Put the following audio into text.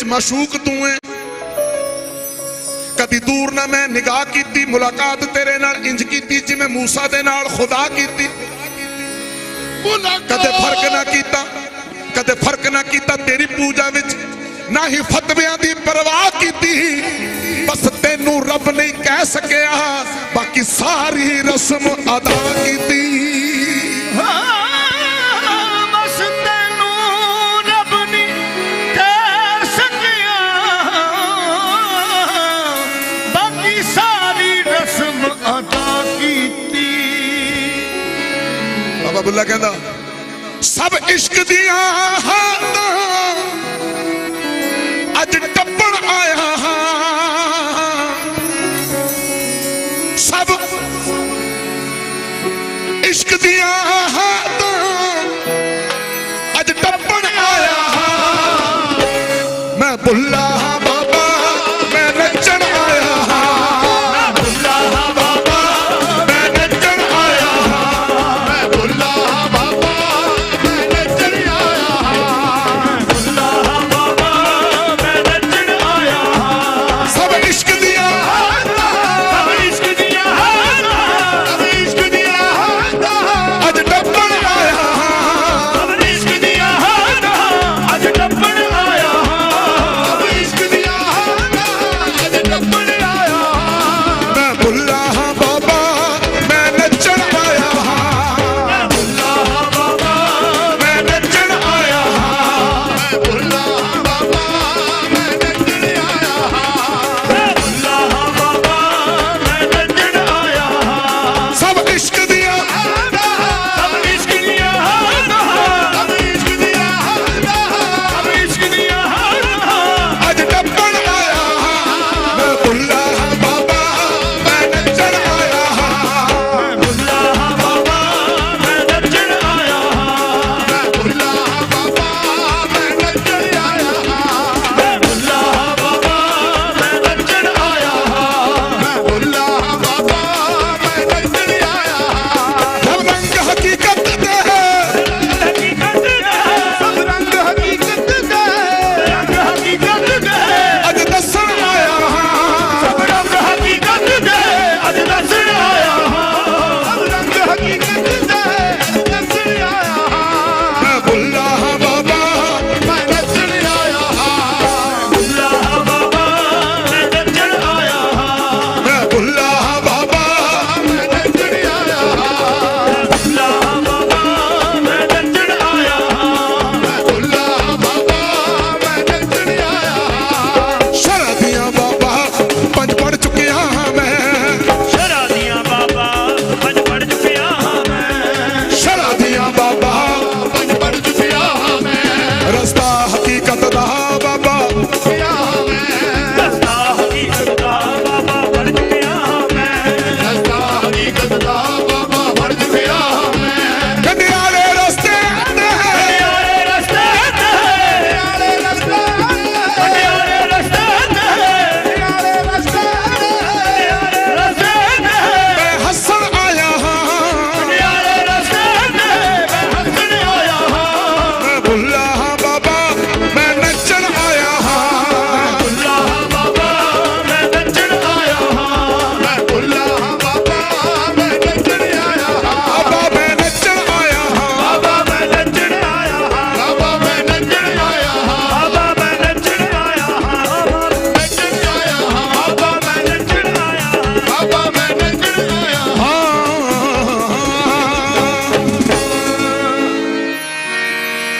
ਵਿੱਚ ਮਾਸ਼ੂਕ ਤੂੰ ਏ। ਕਦੀ ਦੂਰ ਨਾ ਮੈਂ ਨਿਗਾਹ ਕੀਤੀ, ਮੁਲਾਕਾਤ ਤੇਰੇ ਨਾਲ ਇੰਜ ਕੀਤੀ, ਜਿਵੇਂ ਮੂਸਾ ਦੇ ਨਾਲ ਖੁਦਾ ਕੀਤੀ। ਕਦੇ ਫ਼ਰਕ ਨਾ ਕੀਤਾ, ਕਦੇ ਫ਼ਰਕ ਨਾ ਕੀਤਾ ਤੇਰੀ ਪੂਜਾ ਵਿੱਚ। ਨਾ ਹੀ ਫਤਵਿਆਂ ਦੀ ਪਰਵਾਹ ਕੀਤੀ। ਬਸ ਤੈਨੂੰ ਰੱਬ ਨਹੀਂ ਕਹਿ ਸਕਿਆ। ਬਾਕੀ ਸਾਰੀ ਰਸਮ ਅਦਾ ਕੀਤੀ। ਬਾਬਾ ਕਹਿੰਦਾ ਸਭ ਇਸ਼ਕ ਦੀਆਂ ਹਾਤਾਂ ਅੱਜ ਟੱਪਣ ਆਇਆ